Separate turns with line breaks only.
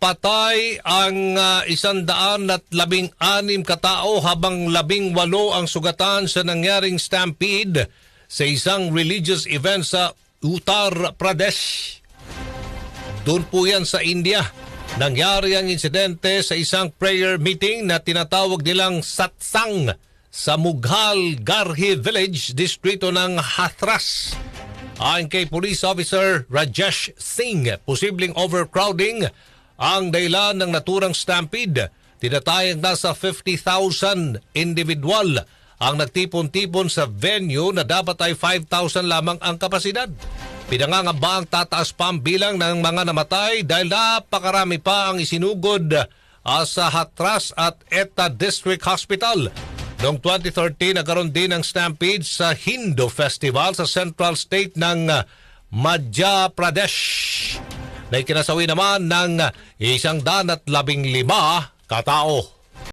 Napatay ang uh, isandaan at labing anim katao habang labing walo ang sugatan sa nangyaring stampede sa isang religious event sa Uttar Pradesh. Doon po yan sa India. Nangyari ang insidente sa isang prayer meeting na tinatawag nilang satsang sa Mughal Garhi Village, distrito ng Hathras. Ayon kay Police Officer Rajesh Singh, posibleng overcrowding ang dahilan ng naturang stampede. Tinatayang nasa 50,000 individual ang nagtipon-tipon sa venue na dapat ay 5,000 lamang ang kapasidad. Pinangangamba ang tataas pa ang bilang ng mga namatay dahil napakarami pa ang isinugod ah, sa Hatras at Eta District Hospital. Noong 2013, nagkaroon din ng stampede sa Hindu Festival sa Central State ng ah, Madhya Pradesh na ikinasawi naman ng isang dan at labing lima katao.